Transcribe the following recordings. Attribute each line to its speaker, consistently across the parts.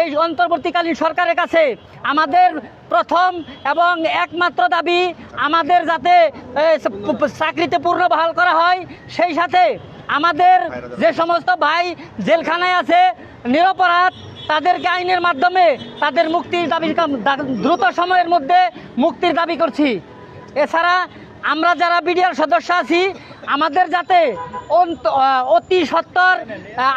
Speaker 1: এই অন্তর্বর্তীকালীন সরকারের কাছে আমাদের প্রথম এবং একমাত্র দাবি আমাদের যাতে চাকরিতে পূর্ণ বহাল করা হয়, সেই সাথে আমাদের যে সমস্ত ভাই জেলখানায় আছে, নিরপরাধ, তাদেরকে আইনের মাধ্যমে তাদের মুক্তির দাবি দ্রুত সময়ের মধ্যে মুক্তির দাবি করছি। এছাড়া আমরা যারা বিডিআর সদস্য আছি আমাদের যাতে অতি সত্তর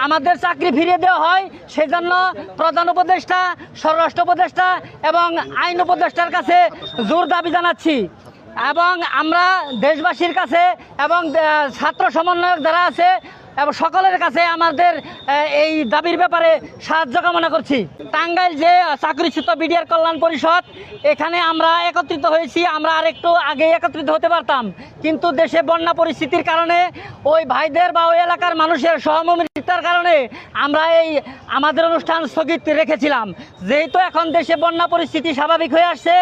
Speaker 1: আমাদের চাকরি ফিরিয়ে দেওয়া হয়, সেজন্য প্রধান উপদেষ্টা, স্বরাষ্ট্র উপদেষ্টা এবং আইন উপদেষ্টার কাছে জোর দাবি জানাচ্ছি। এবং আমরা দেশবাসীর কাছে এবং ছাত্র সমন্বয়ক যারা আছে এবং সকলের কাছে আমাদের এই দাবির ব্যাপারে সাহায্য কামনা করছি। টাঙ্গাইল যে চাকরিচ্যুত বিডিআর কল্যাণ পরিষদ, এখানে আমরা একত্রিত হয়েছি, আমরা আরেকটু আগে একত্রিত হতে পারতাম। কিন্তু দেশে বন্যা পরিস্থিতির কারণে ওই ভাইদের বা ওই এলাকার মানুষের সহমর্মিতার কারণে আমরা এই আমাদের অনুষ্ঠান স্থগিত রেখেছিলাম। যেহেতু এখন দেশে বন্যা পরিস্থিতি স্বাভাবিক হয়ে আসছে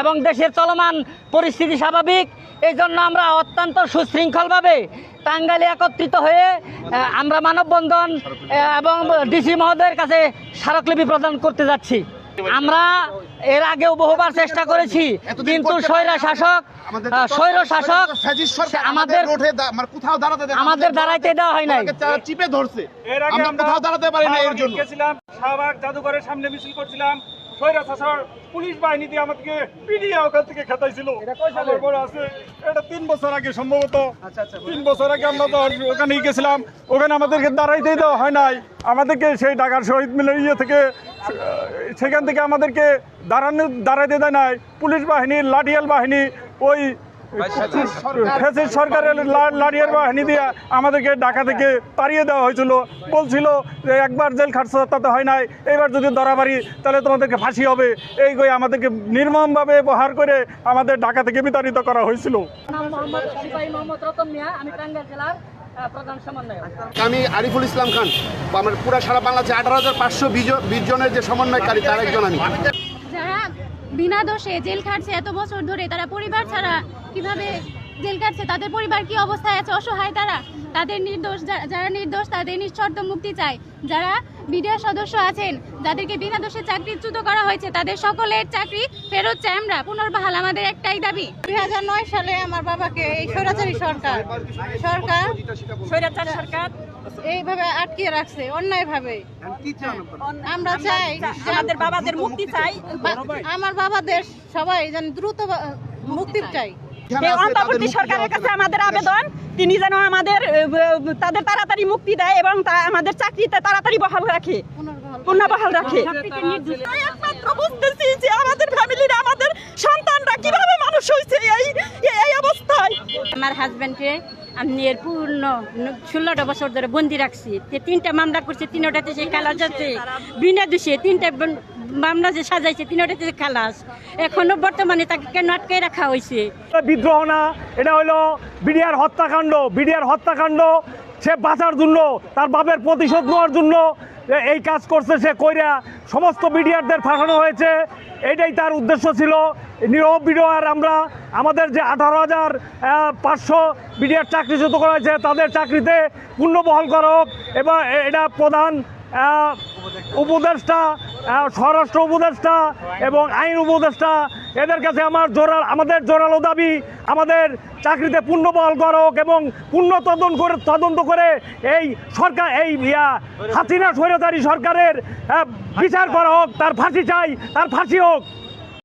Speaker 1: এবং দেশের চলমান পরিস্থিতি স্বাভাবিক এই জন্য আমরা অত্যন্ত সুশৃঙ্খলভাবে টাঙ্গাইলে একত্রিত হয়ে আমরা মানববন্ধন এবং ডিসি মহোদয়ের কাছে স্মারকলিপি প্রদান করতে যাচ্ছি। আমরা এর আগেও বহুবার চেষ্টা করেছি
Speaker 2: এতদিন
Speaker 1: কিন্তু স্বৈরা শাসক স্বৈর শাসক আমাদের
Speaker 2: মানে কোথাও দাঁড়াতে
Speaker 1: আমাদের দাঁড়াইতে দেওয়া হয় নাই।
Speaker 2: চিপে ধরছে।
Speaker 3: এর আগে
Speaker 2: আমরা
Speaker 3: আমরা
Speaker 2: কোথাও দাঁড়াতে পারি না এর জন্য।
Speaker 3: গেছিলাম শাহবাগ জাদুঘরের সামনে মিছিল করছিলাম। সৈরা পুলিশ বাহিনী দিয়ে আমাদেরকে পিডিয়ে ওখান থেকে খেতাইছিল। আছে এটা তিন বছর আগে সম্ভবত। তিন বছর আগে আমরা তো ওখানে গেছিলাম। ওখানে আমাদেরকে দাঁড়াইতেই হয় নাই। আমাদেরকে সেই ঢাকার শহীদ মিলের ইয়ে থেকে সেখান থেকে আমাদেরকে দাঁড়ানো দাঁড়াইতে দেয় নাই। পুলিশ বাহিনী লাঠিয়াল বাহিনী ওই ফ্যাসিস্ট সরকারের লা- লাঠিয়ার বাহিনী দিয়ে আমাদেরকে ঢাকা থেকে তাড়িয়ে দেওয়া হয়েছিল। বলছিল যে একবার জেল খাটছ তাতে হয় নাই এবার যদি ধরা পারি তাহলে তোমাদেরকে ফাঁসি হবে। এই করে আমাদেরকে নির্মমভাবে ব্যবহার করে আমাদের ঢাকা থেকে বিতাড়িত করা হয়েছিল।
Speaker 1: নাম মোহাম্মদ সিপাহী মোহাম্মদ রতন মিয়া আমি টাঙ্গাইল জেলার আহ, প্রধান সমন্বয়ক।
Speaker 2: আমি আরিফুল ইসলাম খান। আমার পুরো সারা বাংলাদেশে আঠারো হাজার পাঁচশো বিশ জনের যে সমন্বয়কারী তার একজন আমি।
Speaker 4: বিনা দোষে জেল খাটছে এত বছর ধরে তারা পরিবার ছাড়া কীভাবে জেল কাটছে তাদের পরিবার কি অবস্থায় আছে? অসহায় তারা? তাদের নির্দোষ যা- যারা নির্দোষ তাদের নিঃশর্ত মুক্তি চায়। যারা বিডিআর সদস্য আছেন যাদেরকে বিনা দোষে চাকরিচ্যুত করা হয়েছে তাদের সকলের চাকরি ফেরত চাই আমরা। পুনর্বহাল আমাদের একটাই দাবি।
Speaker 5: দুই হাজার নয় সালে আমার বাবাকে এই স্বৈরাচারী সরকার সরকার
Speaker 1: স্বৈরাচার সরকার
Speaker 5: এইভাবে আটকে রাখছে অন্যায় ভাবে আমরা চাই
Speaker 6: আমাদের বাবাদের মুক্তি চাই।
Speaker 5: আমার বাবাদের সবাই যেন দ্রুত মুক্তি চাই।
Speaker 6: অন্তর্বর্তী সরকারের কাছে আমাদের আবেদন তিনি যেন আমাদের তাদের তাড়াতাড়ি মুক্তি দেয় এবং তা- আমাদের চাকরিতে তাড়াতাড়ি বহাল রাখে
Speaker 5: পুনর্বহাল
Speaker 6: বহাল রাখে। একমাত্র বুঝতেছি যে আমাদের ফ্যামিলির আমাদের সন্তানরা কীভাবে মানুষ হয়েছে এই এই অবস্থায়।
Speaker 7: আমার হাজব্যান্ডকে আমি এর পূর্ণ ষোলোটা বছর ধরে বন্দি রাখছি। তিনটা মামলা করছে তিনোটাতে সে খালাস যাচ্ছে বিনা দোষে তিনটা মামলা যে সাজাইছে তিনোটাতে খালাস। এখনও বর্তমানে তাকে কেন আটকে রাখা হয়েছে?
Speaker 3: বিদ্রোহ না, এটা হলো বিডিআর হত্যাকাণ্ড। বিডিআর হত্যাকাণ্ড, সে বাঁচার জন্য, তার বাপের প্রতিশোধ নেওয়ার জন্য এই কাজ করছে সে কইরা। সমস্ত বিডিআরদের ফাঁসানো হয়েছে, এটাই তার উদ্দেশ্য ছিল। নিরব বিডিআর আমরা আমাদের যে আঠারো হাজার পাঁচশো বিডিআর চাকরিচ্যুত করা হয়েছে, তাদের চাকরিতে পূর্ণবহাল করা হোক। এবং এটা প্রধান উপদেষ্টা স্বরাষ্ট্র উপদেষ্টা এবং আইন উপদেষ্টা, এদের কাছে আমার জোরাল, আমাদের জোরালো দাবি, আমাদের চাকরিতে পূর্ণ বহাল করা হোক এবং পূর্ণ তদন্ত করে তদন্ত করে এই সরকার, এই হাসিনা স্বৈরাচারী সরকারের বিচার করা হোক, তার ফাঁসি চাই, তার ফাঁসি হোক।